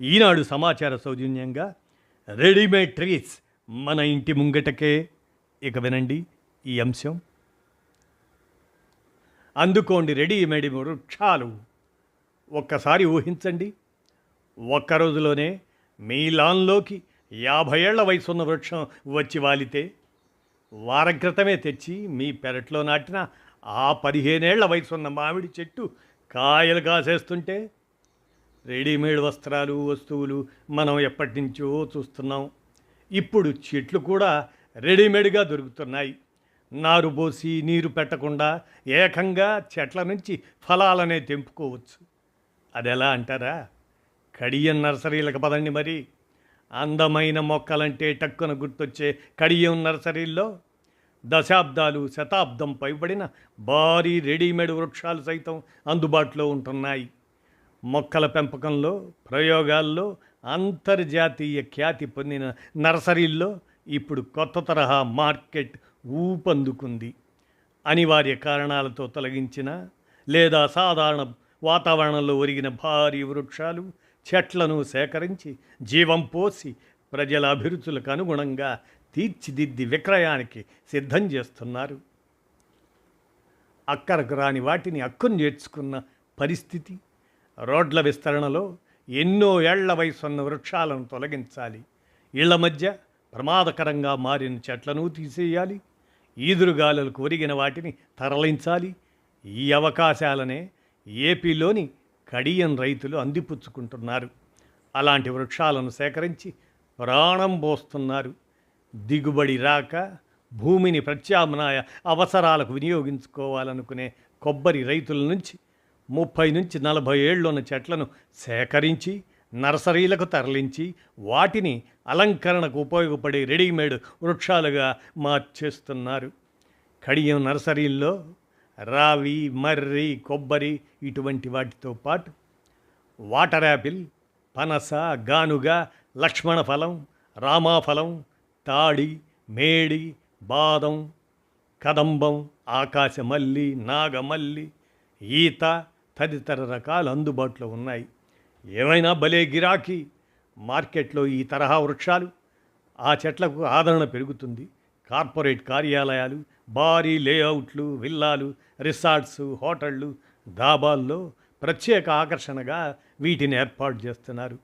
ఈనాడు సమాచార సౌజన్యంగా readymade trees మన ఇంటి ముంగటకే. ఇక వినండి ఈ అంశం. అందుకోండి రెడీమేడ్ వృక్షాలు ఒక్కసారి ఊహించండి. ఒక్క రోజులోనే మీ లాన్లోకి యాభై ఏళ్ళ వయసున్న వృక్షం వచ్చి వాలితే వారం క్రితమే తెచ్చి మీ పెరట్లో నాటిన ఆ పదిహేనేళ్ళ వయసున్న మామిడి చెట్టు కాయలు కాసేస్తుంటే రెడీమేడ్ వస్త్రాలు వస్తువులు మనం ఎప్పటి నుంచో చూస్తున్నాం. ఇప్పుడు చెట్లు కూడా రెడీమేడ్గా దొరుకుతున్నాయి. నారు పోసి నీరు పెట్టకుండా ఏకంగా చెట్ల నుంచి ఫలాలనే తెంపుకోవచ్చు. అది ఎలా అంటారా? కడియం నర్సరీలకు పదండి మరి. అందమైన మొక్కలంటే టక్కున గుర్తొచ్చే కడియం నర్సరీల్లో దశాబ్దాలు శతాబ్దం పైబడిన భారీ రెడీమేడ్ వృక్షాలు సైతం అందుబాటులో ఉంటున్నాయి. మొక్కల పెంపకంలో ప్రయోగాల్లో అంతర్జాతీయ ఖ్యాతి పొందిన నర్సరీల్లో ఇప్పుడు కొత్త తరహా మార్కెట్ ఊపందుకుంది. అనివార్య కారణాలతో తొలగించిన లేదా సాధారణ వాతావరణంలో ఒరిగిన భారీ వృక్షాలు చెట్లను సేకరించి జీవం పోసి ప్రజల అభిరుచులకు అనుగుణంగా తీర్చిదిద్ది విక్రయానికి సిద్ధం చేస్తున్నారు. అక్కరకు రాని వాటిని అక్కును చేర్చుకున్న పరిస్థితి రోడ్ల విస్తరణలో ఎన్నో ఏళ్ళ వయసున్న వృక్షాలను తొలగించాలి. ఇళ్ళ మధ్య ప్రమాదకరంగా మారిన చెట్లను తీసేయాలి. ఈదురుగాలులకు ఒరిగిన వాటిని తరలించాలి. ఈ అవకాశాలనే ఏపీలోని కడియం రైతులు అందిపుచ్చుకుంటున్నారు. అలాంటి వృక్షాలను సేకరించి ప్రాణం పోస్తున్నారు. దిగుబడి రాక భూమిని ప్రత్యామ్నాయ అవసరాలకు వినియోగించుకోవాలనుకునే కొబ్బరి రైతుల నుంచి ముప్పై నుంచి నలభై ఏళ్ళున్న చెట్లను సేకరించి నర్సరీలకు తరలించి వాటిని అలంకరణకు ఉపయోగపడే రెడీమేడ్ వృక్షాలుగా మార్చేస్తున్నారు. కడియం నర్సరీల్లో రావి మర్రి కొబ్బరి ఇటువంటి వాటితో పాటు వాటర్ యాపిల్ పనస గానుగ లక్ష్మణ ఫలం రామాఫలం తాడి మేడి బాదం కదంబం ఆకాశమల్లి నాగమల్లి ఈత తదితర రకాలు అందుబాటులో ఉన్నాయి. ఏమైనా భలే గిరాకీ మార్కెట్లో ఈ తరహా వృక్షాలు ఆ చెట్లకు ఆదరణ పెరుగుతుంది. కార్పొరేట్ కార్యాలయాలు భారీ లేఅవుట్లు విల్లాలు రిసార్ట్స్ హోటళ్ళు దాబాల్లో ప్రత్యేక ఆకర్షణగా వీటిని ఏర్పాటు చేస్తున్నారు.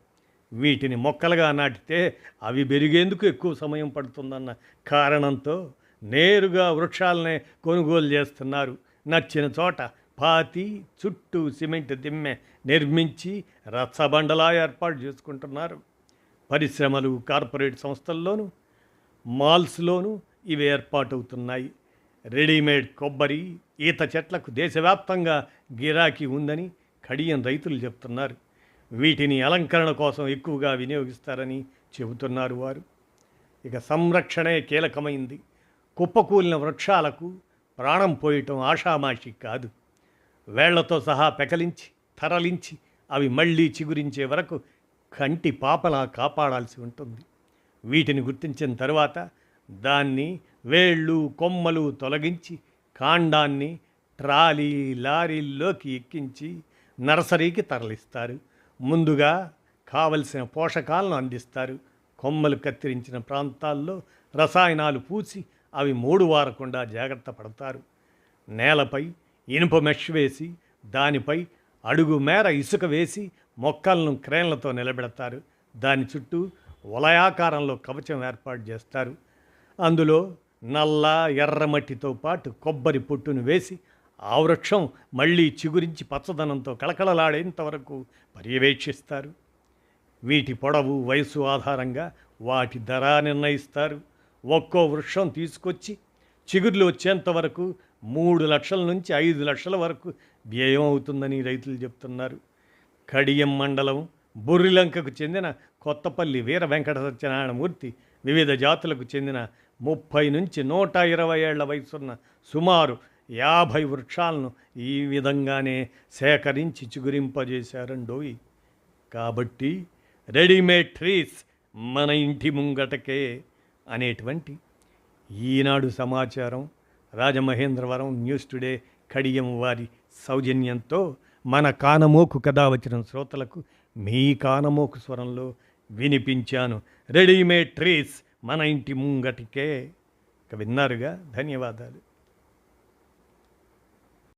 వీటిని మొక్కలుగా నాటితే అవి పెరిగేందుకు ఎక్కువ సమయం పడుతుందన్న కారణంతో నేరుగా వృక్షాలనే కొనుగోలు చేస్తున్నారు. నచ్చిన చోట పాతి చుట్టూ సిమెంట్ దిమ్మె నిర్మించి రచ్చబండలా ఏర్పాటు చేసుకుంటున్నారు. పరిశ్రమలు కార్పొరేట్ సంస్థల్లోనూ మాల్స్లోనూ ఇవి ఏర్పాటవుతున్నాయి. రెడీమేడ్ కొబ్బరి ఈత చెట్లకు దేశవ్యాప్తంగా గిరాకీ ఉందని కడియం రైతులు చెప్తున్నారు. వీటిని అలంకరణ కోసం ఎక్కువగా వినియోగిస్తారని చెబుతున్నారు వారు. ఇక సంరక్షణే కీలకమైంది. కుప్పకూలిన వృక్షాలకు ప్రాణం పోయటం ఆషామాషి కాదు. వేళ్ళతో సహా పెకలించి తరలించి అవి మళ్ళీ చిగురించే వరకు కంటి పాపలా కాపాడాల్సి ఉంటుంది. వీటిని గుర్తించిన తరువాత దాన్ని వేళ్ళు కొమ్మలు తొలగించి కాండాన్ని ట్రాలీ లారీల్లోకి ఎక్కించి నర్సరీకి తరలిస్తారు. ముందుగా కావలసిన పోషకాలను అందిస్తారు. కొమ్మలు కత్తిరించిన ప్రాంతాల్లో రసాయనాలు పూసి అవి మూడు వారకుండా జాగ్రత్త పడతారు. నేలపై ఇనుప మెష్ వేసి దానిపై అడుగు మేర ఇసుక వేసి మొక్కలను క్రేన్లతో నిలబెడతారు. దాని చుట్టూ వలయాకారంలో కవచం ఏర్పాటు చేస్తారు. అందులో నల్ల ఎర్రమట్టితో పాటు కొబ్బరి పొట్టును వేసి ఆ వృక్షం మళ్ళీ చిగురించి పచ్చదనంతో కళకళలాడేంత వరకు పర్యవేక్షిస్తారు. వీటి పొడవు వయసు ఆధారంగా వాటి ధర నిర్ణయిస్తారు. ఒక్కో వృక్షం తీసుకొచ్చి చిగుర్లు వచ్చేంత వరకు మూడు లక్షల నుంచి ఐదు లక్షల వరకు వ్యయం అవుతుందని రైతులు చెప్తున్నారు. కడియం మండలం బొర్రిలంకకు చెందిన కొత్తపల్లి వీర వెంకట సత్యనారాయణమూర్తి వివిధ జాతులకు చెందిన ముప్పై నుంచి నూట ఇరవై ఏళ్ళ వయసున్న సుమారు యాభై వృక్షాలను ఈ విధంగానే సేకరించి చిగురింపజేశారండోయ్. కాబట్టి రెడీమేడ్ ట్రీస్ మన ఇంటి ముంగటకే అనేటువంటి ఈనాడు సమాచారం రాజమహేంద్రవరం న్యూస్ టుడే కడియం వారి సౌజన్యంతో మన కానమోకు కథ వచ్చిన శ్రోతలకు మీ కానమోకు స్వరంలో వినిపించాను. రెడీమేడ్ ట్రీస్ మన ఇంటి ముంగటికే. ఇక విన్నారుగా? ధన్యవాదాలు.